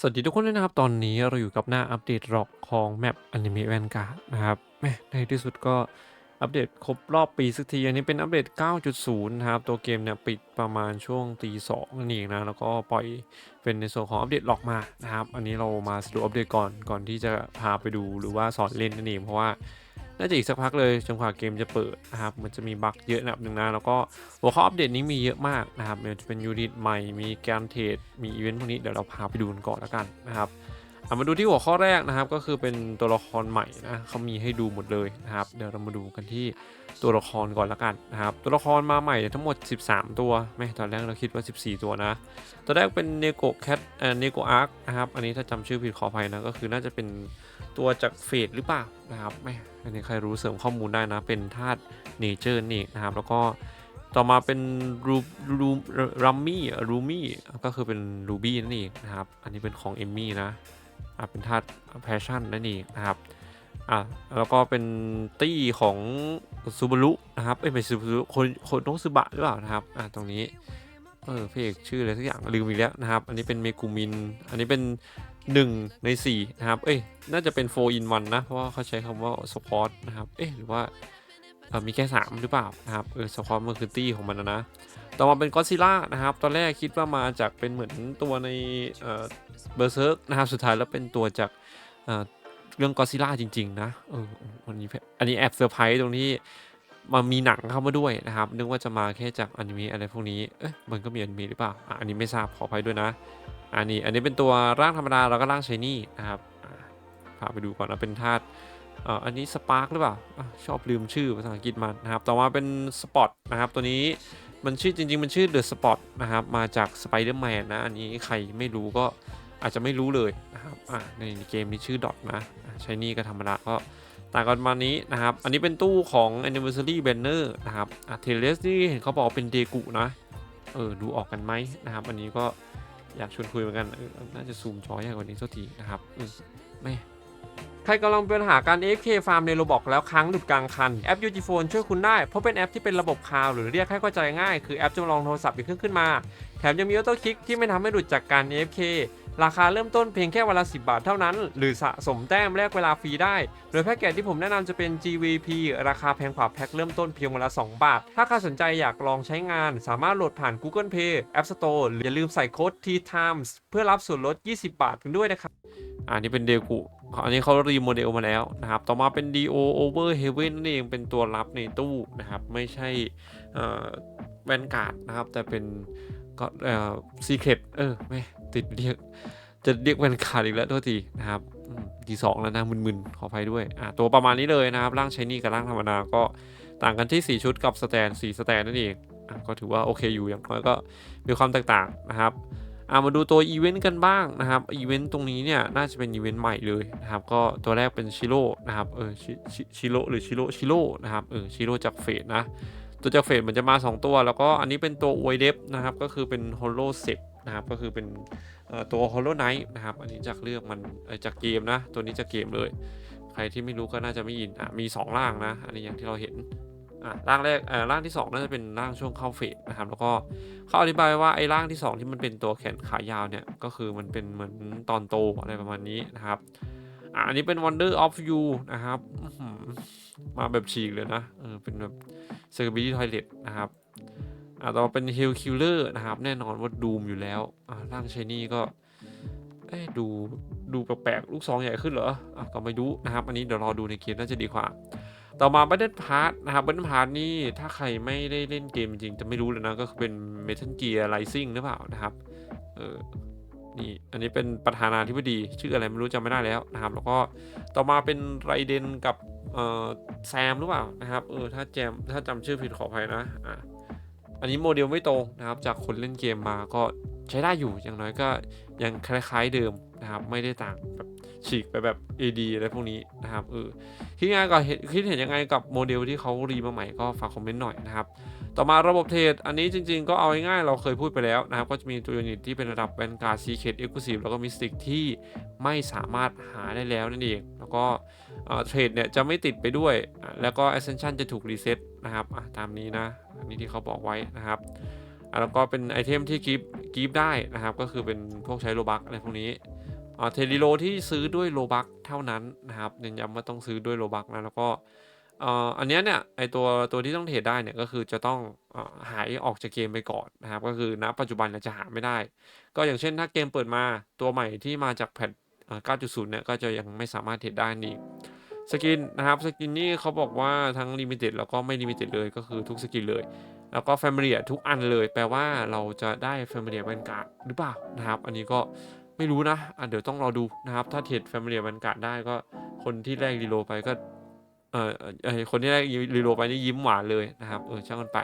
สวัสดีทุกคนด้วยนะครับ ตอนนี้เราอยู่กับหน้าอัปเดตหลอกของแมปอนิเมะแวนการ์ดนะครับแม่ในที่สุดก็อัปเดตครบรอบปีสักที อันนี้เป็นอัปเดต 9.0 นะครับ ตัวเกมเนี่ยปิดประมาณช่วงตีสองนั่นเองนะ แล้วก็ปล่อยเป็นในส่วนของอัปเดตหลอกมานะครับ อันนี้เรามาสรุปอัปเดตก่อนก่อนที่จะพาไปดูหรือว่าสอนเล่นนั่นเองเพราะว่า น่าจะอีกสักพักเลยจนกว่าเกมจะเปิดนะครับมันจะมีบั๊กเยอะนะครับหนึ่งนะแล้วก็หัวข้ออัปเดตนี้มีเยอะมากนะครับมันจะเป็นยูนิตใหม่มีการเทรดมีอีเวนต์พวกนี้เดี๋ยวเราพาไปดูกันก่อนแล้วกันนะครับามาดูที่หัวข้อแรกนะครับ ก็คือเป็นตัวละครใหม่นะเขามีให้ดูหมดเลยนะครับ เดี๋ยวเรามาดูกันที่ตัวละครก่อนแล้วกันนะครับ ตัวละครมาใหม่ทั้งหมด 13 ตัวไม่ตอนแรกเราคิดว่า 14 ตัวนะตัวแรกเป็นเนโกแคทเอ่อเนโกอาร์คนะครับอันนี้ถ้าจำชื่อผิดขออภัยนะก็คือน่าจะเป็นตัวจากเฟดหรือเปล่านะครับไม่อันนี้ใครรู้เสริมข้อมูลได้นะ เป็นธาตุเนเจอร์นี่นะครับ แล้วก็ต่อมาเป็นรูรูรัมมี่รูมี่ก็คือเป็นรูบี้นั่นเองนะครับ อันนี้เป็นของเอมมี่นะ เป็นธาตุแพชชั่นนั่นเองนะครับอะแล้วก็เป็นตี้ของซูบารุนะครับเอ้ยไม่ซูบารุคนคนน้องซูบะหรือเปล่านะครับอะตรงนี้เออพระเอกชื่ออะไรสักอย่างลืมอีกแล้วนะครับ อันนี้เป็นเมกูมิน อันนี้เป็น 1 ใน 4 นะครับ เอ้ยน่าจะเป็น 4 in 1 นะ เพราะว่าเขาใช้คำว่าสปอร์ตนะครับ เอ๊ะหรือว่า มีแค่ 3 หรือเปล่านะครับเออสปอร์ตมันคือตี้ของมันนะนะ ต่อมาเป็นก็ซิล่านะครับ ตอนแรกคิดว่ามาจากเป็นเหมือนตัวในเบอร์เซิร์กนะครับ สุดท้ายแล้วเป็นตัวจากเเรื่องก็ซิล่าจริง ๆ นะเออวันนี้อันนี้แอบเซอร์ไพรส์ตรงที่มามีหนังเข้ามาด้วยนะครับ นึกว่าจะมาแค่จากอนิเมะอะไรพวกนี้ เอ๊ะมันก็มีอนิเมะหรือเปล่าอันนี้ไม่ทราบขออภัยด้วยนะ อันนี้อันนี้เป็นตัวร่างธรรมดาแล้วก็ร่างชายนี่นะครับพาไปดูก่อนนะเป็นธาตุ อ่าอันนี้สปาร์คหรือเปล่าอชอบลืมชื่อภาษาอังกฤษมันนะครับ ต่อมาเป็นสปอตนะครับตัวนี้มันชื่อจริง ๆ มันชื่อเดอะสปอตนะครับ มาจากสไปเดอร์แมนนะ อันนี้ใครไม่รู้ก็อาจจะไม่รู้เลยนะครับอ่าในเกมนี้ชื่อดอทนะชายนี่ก็ธรรมดาก็ต่างกันมานี้นะครับ อันนี้เป็นตู้ของ anniversary banner นะครับอะเทเลสนี่เห็นเขาบอกเป็นเดกุนะ เออ ดูออกกันไหมนะครับ อันนี้ก็อยากชวนคุยเหมือนกัน น่าจะซูมจอยากกว่านี้สักทีนะครับไม่ ครกำลังเป็นปัญหาการ AFK Farm ในโรบอกแล้วค้างหลุดกลางคัน แอป u g p h o n e ช่วยคุณได้ เพราะเป็นแอปที่เป็นระบบคลาวหรือเรียกให้เข้าใจง่าย คือแอปจำลองโทรศัพท์อีกเครื่องขึ้นมา แถมยังมีออโต้คลิกที่ไม่ทำให้หลุดจากการ AFK ราคาเริ่มต้นเพียงแค่วันละ 10 บาทเท่านั้น หรือสะสมแต้มแลกเวลาฟรีได้ โดยแพ็กเกจที่ผมแนะนำจะเป็น GVP ราคาแพงกว่าแพ็คเริ่มต้นเพียงวันละ 2 บาท ถ้าใครสนใจอยากลองใช้งาน สามารถโหลดผ่าน Google Play App Store หรืออย่าลืมใส่โค้ด T Times เพื่อรับส่วนลด 20 บาทกันด้วยนะครับอันนี้เป็นเดกุ อันนี้เขารีโมเดลมาแล้วนะครับ ต่อมาเป็น DO Over Heaven นั่นเองเป็นตัวรับในตู้นะครับ ไม่ใช่แวนการ์ดนะครับ แต่เป็นก็เอ่อซีเครตเออไม่ติดเรียก จะเรียกแวนการ์ดอีกแล้วโทษทีนะครับทีสองแล้วนะมึนๆ ขออภัยด้วยอะตัวประมาณนี้เลยนะครับ ร่างใช้นี่กับร่างธรรมดาก็ต่างกันที่ 4 ชุดกับสแตน4สแตนนั่นเองอะก็ถือว่าโอเคอยู่อย่างน้อยก็มีความแตกต่างนะครับ อะมาดูตัวอีเวนต์กันบ้างนะครับอีเวนต์ตรงนี้เนี่ยน่าจะเป็นอีเวนต์ใหม่เลยนะครับก็ตัวแรกเป็นชิโร่นะครับเออชิชิชิโร่หรือชิโร่ชิโร่นะครับเออชิโร่จากเฟสนะตัวจากเฟสมันจะมา 2 ตัว แล้วก็อันนี้เป็นตัวอวยเดฟนะครับก็คือเป็นโฮโลเซปนะครับก็คือเป็นตัว Hollow Knight นะครับอันนี้จากเลือกมันจากเกมนะ ตัวนี้จากเกมเลย ใครที่ไม่รู้ก็น่าจะไม่ยินอะมี2ร่างนะ อันนี้อย่างที่เราเห็น อะร่างแรกเอ่อร่างที่2น่าจะเป็นร่างช่วงเข้าเฟสนะครับ แล้วก็เขาอธิบายว่าไอ้ร่างที่ 2 ที่มันเป็นตัวแขนขายาวเนี่ย ก็คือมันเป็นเหมือนตอนโตอะไรประมาณนี้นะครับอะอันนี้เป็น Wonder of You นะครับมาแบบฉีกเลยนะเออเป็นแบบเซอร์บิลี่ทอยเลตนะครับอ่าต่อมาเป็น Hell Killer นะครับ แน่นอนว่าดูมอยู่แล้วอ่าร่างชายนี่ก็เอ๊ะดูดูแปลกๆลูกซองใหญ่ขึ้นเหรออะก็ไม่รู้นะครับ อันนี้เดี๋ยวรอดูในเกมน่าจะดีกว่า ต่อมา Battle Pass นะครับ Battle Pass นี่ถ้าใครไม่ได้เล่นเกมจริงจะไม่รู้เลยนะ ก็คือเป็น Metal Gear Rising หรือเปล่านะครับเออนี่อันนี้เป็นประธานาธิบดีชื่ออะไรไม่รู้จำไม่ได้แล้วนะครับ แล้วก็ต่อมาเป็นไรเดนกับแซมหรือเปล่านะครับเออถ้าแจมถ้าจำชื่อผิดขออภัยนะอะอันนี้โมเดลไม่ตรงนะครับ จากคนเล่นเกมมาก็ใช้ได้อยู่อย่างน้อยก็ยังคล้ายๆเดิมนะครับ ไม่ได้ต่างแบบ ฉีกไปแบบ AD อะไรพวกนี้นะครับเออคิดยังไงกับคิดเห็นยังไงกับโมเดลที่เขารีมาใหม่ก็ฝากคอมเมนต์หน่อยนะครับ ต่อมาระบบเทรดอันนี้จริงๆก็เอาง่ายๆเราเคยพูดไปแล้วนะครับ ก็จะมีตัวยูนิตที่เป็นระดับแวนการ์ดซีเคดเอ็กซ์คลูซีฟแล้วก็มิสติกที่ไม่สามารถหาได้แล้วนั่นเองแล้วก็เทรดเนี่ยจะไม่ติดไปด้วย แล้วก็ Ascension จะถูกรีเซ็ตนะครับตามนี้นะอันนี้ที่เขาบอกไว้นะครับแล้วก็เป็นไอเทมที่กิฟกิฟได้นะครับ ก็คือเป็นพวกใช้โลบักอะไรพวกนี้ เทริโลที่ซื้อด้วยโลบักเท่านั้นนะครับเน้นย้ำว่าต้องซื้อด้วยโลบักนะแล้วก็อ่ออันนี้เนี่ยไอตัวตัวที่ต้องเทรดได้เนี่ยก็คือจะต้องอหายออกจากเกมไปก่อนนะครับก็คือณปัจจุบันเนี่ยจะหาไม่ได้ ก็อย่างเช่นถ้าเกมเปิดมาตัวใหม่ที่มาจากแพท9.0 เนี่ยก็จะยังไม่สามารถเทรดได้นี่สกินนะครับสกินนี่เขาบอกว่าทั้งลิมิเต็ดแล้วก็ไม่ลิมิเต็ดเลยก็คือทุกสกินเลย แล้วก็แฟมิเลียทุกอันเลย แปลว่าเราจะได้แฟมิเลียแวนการ์ดหรือเปล่านะครับ อันนี้ก็ ไม่รู้นะอะเดี๋ยวต้องรอดูนะครับ ถ้าเทรดแฟมิเลียแวนกาดได้ก็คนที่แรกรีโลไปก็เออเออคนที่แรกรีโลไปนี่ยิ้มหวานเลยนะครับเออช่างมันไป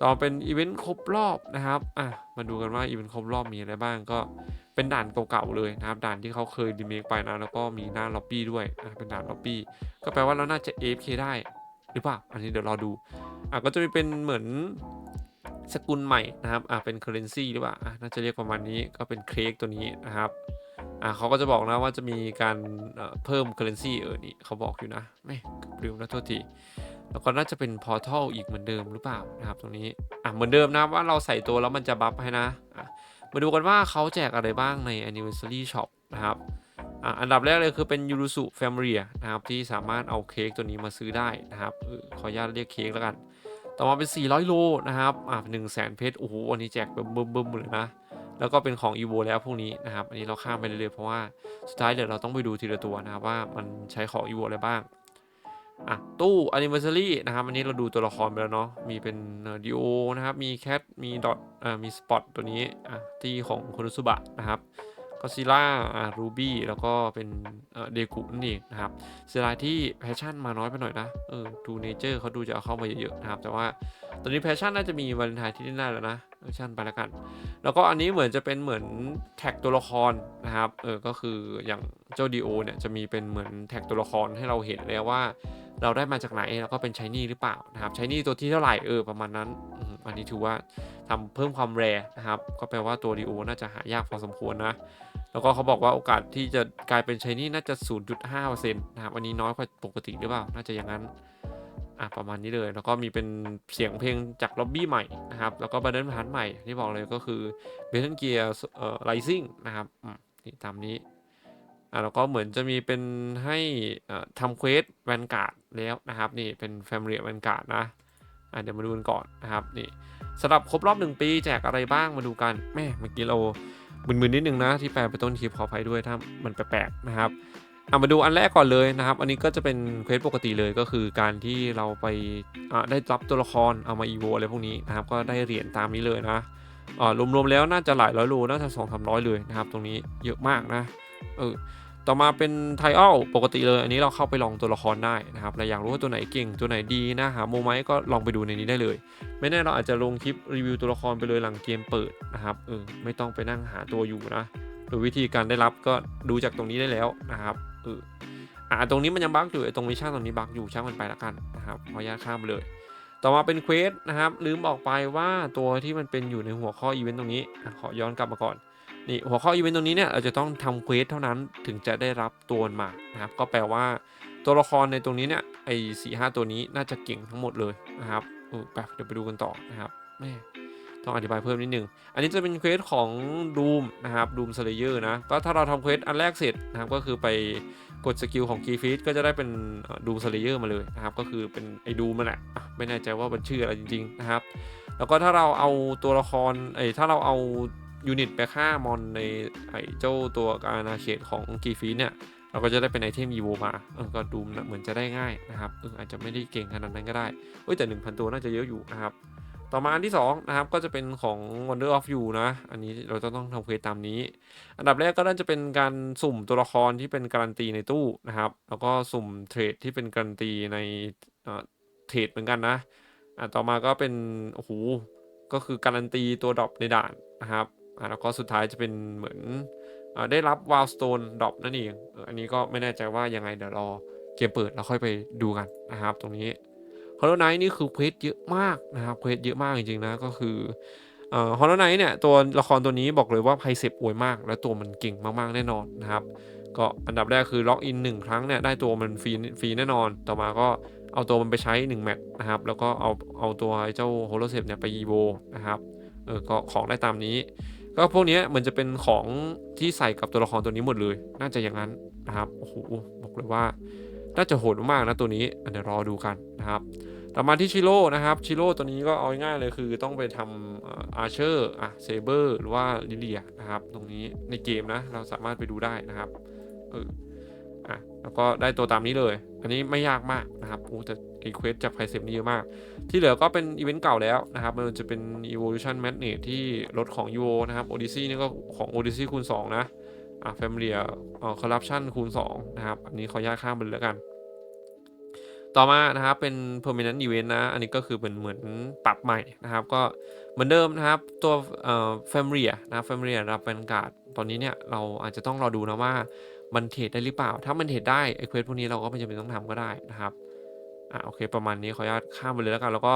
ต่อเป็นอีเวนต์ครบรอบนะครับอะมาดูกันว่าอีเวนต์ครบรอบมีอะไรบ้างก็เป็นด่านเก่าๆเลยนะครับด่านที่เขาเคยรีเมคไปนะแล้วก็มีหน้าล็อบบี้ด้วยอะเป็นด่านล็อบบี้ก็แปลว่าเราน่าจะ AFK ได้หรือเปล่าอันนี้เดี๋ยวรอดูอะก็จะมีเป็นเหมือน สกุลใหม่นะครับอะเป็น currency หรือเปล่าอะน่าจะเรียกประมาณนี้ก็เป็นเค้กตัวนี้นะครับอะเขาก็จะบอกนะว่าจะมีการเอ่อเพิ่ม currency เออนี่เขาบอกอยู่นะไม่ลืมแล้วโทษทีแล้วก็น่าจะเป็น portal อีกเหมือนเดิมหรือเปล่านะครับตรงนี้อะเหมือนเดิมนะว่าเราใส่ตัวแล้วมันจะบัฟให้นะอะมาดูกันว่าเขาแจกอะไรบ้างใน anniversary shop นะครับอะอันดับแรกเลยคือเป็นยูรุสุแฟมิเลียนะครับที่สามารถเอาเค้กตัวนี้มาซื้อได้นะครับเขออนุญาตเรียกเค้กแล้วกัน ต่อมาเป็น 400 โลนะครับอ่า1 0 0 0 0แสนเพชรโอ้โหอันนี้แจกแบบบึ้มๆเลยนะแล้วก็เป็นของ e v o แล้วพวกนี้นะครับอันนี้เราข้ามไปเรื่อยๆเพราะว่าสุดท้ายเดี๋ยวเราต้องไปดูทีละตัวนะครับว่ามันใช้ของ e v o อะไรบ้างอะตู้ anniversary นะครับอันนี้เราดูตัวละครไปแล้วเนาะมีเป็นดิโอนะครับมีแคทมีดอทอ่ามีสปอตตัวนี้อะที่ของคโนสุบะนะครับ ก็ซิล่ารูบี้แล้วก็เป็นเอ่อเดกุนั่นเองนะครับเสียดายที่แพชชั่นมาน้อยไปหน่อยนะเออดูเนเจอร์เขาดูจะเอาเข้ามาเยอะๆนะครับ แต่ว่าตอนนี้แพชชั่นน่าจะมีวาเลนไทน์ที่ได้แล้วนะ แพชชั่นไปแล้วกัน แล้วก็อันนี้เหมือนจะเป็นเหมือนแท็กตัวละครนะครับ เออ ก็คืออย่างเจ้าดีโอเนี่ยจะมีเป็นเหมือนแท็กตัวละครให้เราเห็นแล้วว่า เราได้มาจากไหนแล้วก็เป็นชายนี่หรือเปล่านะครับชายนี่ตัวที่เท่าไหร่เออประมาณนั้น อันนี้ถือว่าทำเพิ่มความแรนะครับ ก็แปลว่าตัวดีโอน่าจะหายากพอสมควรนะ แล้วก็เขาบอกว่าโอกาสที่จะกลายเป็นชายนี่น่าจะ 0.5%นะครับ อันนี้น้อยกว่าปกติหรือเปล่า น่าจะอย่างนั้น อะประมาณนี้เลย แล้วก็มีเป็นเสียงเพลงจากล็อบบี้ใหม่นะครับ แล้วก็บันเดิลพาร์ทใหม่ที่บอกเลยก็คือเบ t เทนเกียร์เอ่อไ i ซิ่งนะครับนี่ตามนี้อะแล้วก็เหมือนจะมีเป็นให้ทำเควสแวนการ์ดแล้วนะครับ นี่เป็น Family แวนการ์ดนะอะเดี๋ยวมาดูกันก่อนนะครับนี่สำหรับครบรอบหนึ่งปีแจกอะไรบ้างมาดูกันแม่เมื่อกี้เรามึนๆนิดนึงนะที่แปลไปต้นคลิปขออภัยด้วยถ้ามันแปลกๆนะครับ อามาดูอันแรกก่อนเลยนะครับ อันนี้ก็จะเป็นเควสปกติเลยก็คือการที่เราไปได้รับตัวละครเอามาอีโวอะไรพวกนี้นะครับ ก็ได้เหรียญตามนี้เลยนะรวมๆแล้วน่าจะหลายร้อยโลน่าจะสองสามร้อยเลยนะครับ ตรงนี้เยอะมากนะเออต่อมาเป็นไทอัลปกติเลย อันนี้เราเข้าไปลองตัวละครได้นะครับเราอยากรู้ว่าตัวไหนเก่งตัวไหนดีนะหาโมไหมก็ลองไปดูในนี้ได้เลย ไม่แน่เราอาจจะลงคลิปรีวิวตัวละครไปเลยหลังเกมเปิดนะครับเออไม่ต้องไปนั่งหาตัวอยู่นะโดยวิธีการได้รับก็ดูจากตรงนี้ได้แล้วนะครับ เอออ่าตรงนี้มันยังบั๊กอยู่ไอ้ตรงมิชชั่นตรงนี้บั๊กอยู่ช่างมันไปละกันนะครับขออนุญาตข้ามเลย ต่อมาเป็นเควสนะครับลืมบอกไปว่าตัวที่มันเป็นอยู่ในหัวข้ออีเวนต์ตรงนี้ขอย้อนกลับมาก่อนนี่หัวข้ออีเวนต์ตรงนี้เนี่ยเราจะต้องทำเควสเท่านั้นถึงจะได้รับตัวมันมานะครับก็แปลว่าตัวละครในตรงนี้เนี่ยไอ้สี่ห้าตัวนี้น่าจะเก่งทั้งหมดเลยนะครับเออไปเดี๋ยวไปดูกันต่อนะครับแม่ ต้องอธิบายเพิ่มนิดนึง อันนี้จะเป็นเควสของดูมนะครับดูมสเลเยอร์นะก็ถ้าเราทำเควสอันแรกเสร็จนะครับก็คือไปกดสกิลของกีฟีดก็จะได้เป็นดูมสเลเยอร์มาเลยนะครับก็คือเป็นไอ้ดูมันแหละไม่แน่ใจว่ามันชื่ออะไรจริงๆนะครับ แล้วก็ถ้าเราเอาตัวละครไอ้ถ้าเราเอายูนิตไปฆ่ามอนในไอ้เจ้าตัวอาณาเขตของกีฟีเนี่ยเราก็จะได้เป็นไอเทมอีโวมาเออก็ดูเหมือนจะได้ง่ายนะครับเอออาจจะไม่ได้เก่งขนาดนั้นก็ได้เอ้ยแต่ 1,000 ตัวน่าจะเยอะอยู่นะครับ ต่อมาอันที่2นะครับก็จะเป็นของ Wonder of You นะ อันนี้เราจะต้องทำเควสตามนี้ อันดับแรกก็น่าจะเป็นการสุ่มตัวละครที่เป็นการันตีในตู้นะครับ แล้วก็สุ่มเทรดที่เป็นการันตีในเทรดเหมือนกันนะอะต่อมาก็เป็นโอ้โหก็คือการันตีตัวดรอปในด่านนะครับอ่าแล้วก็สุดท้ายจะเป็นเหมือนอได้รับว l ลสโตนดรอปนั่นเองอันนี้ก็ไม่แน่ใจว่ายังไงเดี๋ยวรอเกมเปิดแล้วค่อยไปดูกันนะครับ ตรงนี้ ฮอลโลไนท์นี่คือเควสเยอะมากนะครับเควสเยอะมากจริงๆนะก็คือฮอลโลไนท์เนี่ยตัวละครตัวนี้บอกเลยว่าไพเซปอวยมาก และตัวมันเก่งมากๆแน่นอนนะครับก็อันดับแรกคือล็อกอินหนึ่งครั้งเนี่ยได้ตัวมันฟรีฟรีแน่นอน ต่อมาก็เอาตัวมันไปใช้ 1 แมตช์นะครับ แล้วก็เอาเอาตัวเจ้าโฮโลเซปเนี่ยไปยีโวนะครับเออก็ของได้ตามนี้ ก็พวกนี้มือนจะเป็นของที่ใส่กับตัวละครตัวนี้หมดเลย น่าจะอย่างนั้นนะครับโอ้โหบอกเลยว่าน่าจะโหดมากๆนะตัวนี้เดี๋ยวรอดูกันนะครับ ต่อมาที่ชิโร่นะครับชิโร่ตัวนี้ก็เอาง่ายเลยคือต้องไปทำอาร์เชอร์อะเซเบอร์หรือว่าลิเลียนะครับ ตรงนี้ในเกมนะ เราสามารถไปดูได้นะครับเอออะแล้วก็ได้ตัวตามนี้เลย อันนี้ไม่ยากมากนะครับโอ้แต่รีเควสจากไพเซมนี่เยอะมาก ที่เหลือก็เป็นอีเวนต์เก่าแล้วนะครับ มันจะเป็น Evolution Magnet ที่รถของ UO นะครับ Odyssey นี่ก็ของ Odyssey คูณ 2 นะ อะ Familia เอ่อ Corruption คูณ 2 นะครับ อันนี้ขออนุญาตข้ามไปเลยแล้วกัน ต่อมานะครับเป็น permanent event นะ อันนี้ก็คือเป็นเหมือนปรับใหม่นะครับ ก็เหมือนเดิมนะครับตัวเอ่อ Familia นะ Familia รับเป็นการ์ดตอนนี้เนี่ยเราอาจจะต้องรอดูนะว่ามันเทรดได้หรือเปล่า ถ้ามันเทรดได้ไอ้เควสพวกนี้เราก็ไม่จำเป็นต้องทำก็ได้นะครับอะโอเคประมาณนี้ขออนุญาตข้ามไปเลยแล้วกันแล้วก็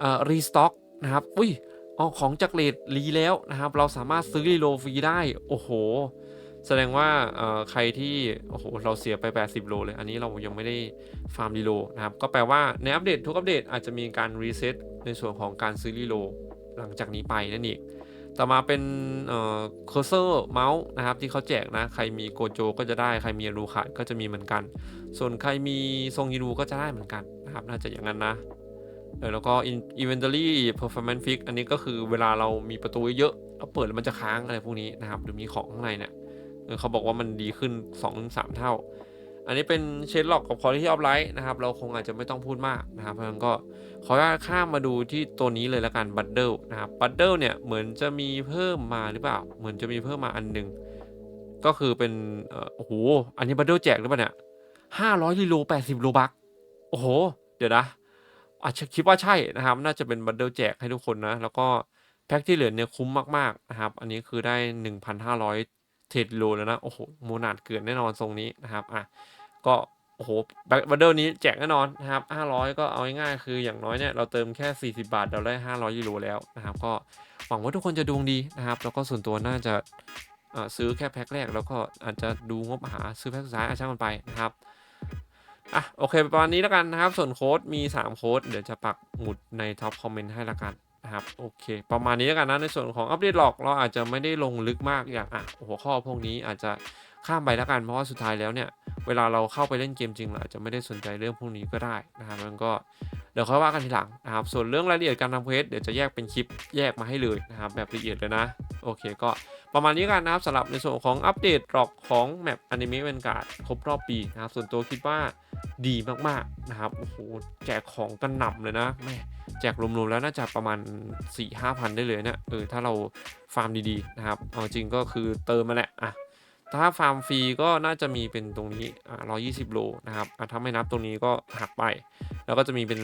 เอ่อรีสต็อกนะครับอุ้ยอ๋อของจากเลดรีแล้วนะครับ เราสามารถซื้อรีโลฟรีได้ โอ้โห แสดงว่าใครที่โอ้โหเราเสียไป 80 โลเลย อันนี้เรายังไม่ได้ฟาร์มรีโลนะครับ ก็แปลว่าในอัปเดตทุกอัปเดตอาจจะมีการรีเซ็ตในส่วนของการซื้อรีโลหลังจากนี้ไปนั่นเองต่อมาเป็นเคอร์เซอร์เมาส์นะครับที่เขาแจกนะ ใครมีโกโจก็จะได้ ใครมีรูขาดก็จะมีเหมือนกัน ส่วนใครมีทรงยีรูก็จะได้เหมือนกันนะครับ น่าจะอย่างนั้นนะแล้วก็ In- inventory performance fix อันนี้ก็คือเวลาเรามีประตูเยอะๆแล้วเปิดแล้วมันจะค้างอะไรพวกนี้นะครับ หรือมีของข้างในเนี่ย เขาบอกว่ามันดีขึ้น2-3เท่า อันนี้เป็นเชนล็อกกับ quality of light นะครับ เราคงอาจจะไม่ต้องพูดมากนะครับ เพราะฉะนั้นก็ขออนุญาตข้ามมาดูที่ตัวนี้เลยละกัน bundle นะครับ bundle เนี่ยเหมือนจะมีเพิ่มมาหรือเปล่า เหมือนจะมีเพิ่มมาอันหนึ่งก็คือเป็นโอ้โหอันนี้ bundle แจกหรือเปล่าเนี่ยห้าร้อยลิโลแปดสิบโลบักโอ้โห เดี๋ยวนะอาจจะคิดว่าใช่นะครับ น่าจะเป็นบันเดิลแจกให้ทุกคนนะ แล้วก็แพ็คที่เหลือเนี่ยคุ้มมาก ๆ นะครับ อันนี้คือได้ 1,500 เทรดโลแล้วนะ โอ้โหโมนาดเกินแน่นอนทรงนี้นะครับอะก็โอ้โหบันเดิลนี้แจกแน่นอนนะครับ 500 ก็เอาง่ายๆคืออย่างน้อยเนี่ยเราเติมแค่ 40 บาท เราได้ 500 ยูโรแล้วนะครับ ก็หวังว่าทุกคนจะดวงดีนะครับ แล้วก็ส่วนตัวน่าจะเออซื้อแค่แพ็คแรก แล้วก็อาจจะดูงบหาซื้อแพ็คสุดท้ายอาช่างมันไปนะครับอะโอเคประมาณนี้แล้วกันนะครับ ส่วนโค้ดมี 3 โค้ดเดี๋ยวจะปักหมุดในท็อปคอมเมนต์ให้ละกัน นะครับโอเค ประมาณนี้แล้วกันนะในส่วนของอัปเดตหลอกเราอาจจะไม่ได้ลงลึกมากอย่างอะหัวข้อพวกนี้อาจจะข้ามไปแล้วกันเพราะว่าสุดท้ายแล้วเนี่ยเวลาเราเข้าไปเล่นเกมจริงเราอาจจะไม่ได้สนใจเรื่องพวกนี้ก็ได้นะครับมันก็ ดี๋ยวค่อยว่ากันทีหลังนะครับ ส่วนเรื่องรายละเอียดการทำเควสเดี๋ยวจะแยกเป็นคลิปแยกมาให้เลยนะครับแบบละเอียดเลยนะ โอเคก็ประมาณนี้กันนะครับสำหรับในส่วนของอัปเดตหลอกของแมปอนิเมะเวนการ์ดครบรอบปีนะครับ ส่วนตัวคิดว่าดีมากๆนะครับโอ้โหแจกของกันหนำเลยนะแม่แจกรวมๆแล้วน่าจะประมาณ 4 5พันได้เลยเนี่ยเออถ้าเราฟาร์มดีๆนะครับเอาจริงก็คือเติมมาแหละอะ ถ้าฟาร์มฟรีก็น่าจะมีเป็นตรงนี้อะ120 โลนะครับอะถ้าไม่นับตรงนี้ก็หักไป แล้วก็จะมีเป็น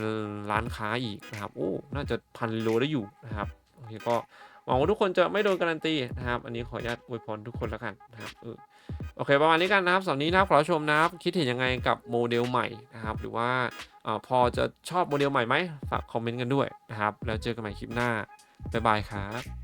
ร้านค้าอีกนะครับ โอ้ น่าจะพันโลได้อยู่นะครับ โอเค ก็หวังว่าทุกคนจะไม่โดนการันตีนะครับ อันนี้ขออนุญาตอวยพรทุกคนแล้วกันนะครับเออโอเค ประมาณนี้กันนะครับสำหรับนี้นะครับขอชมนะครับ คิดเห็นยังไงกับโมเดลใหม่นะครับ หรือว่าอาพอจะชอบโมเดลใหม่ไหมฝากคอมเมนต์กันด้วยนะครับ แล้วเจอกันใหม่คลิปหน้า บ๊ายบายครับ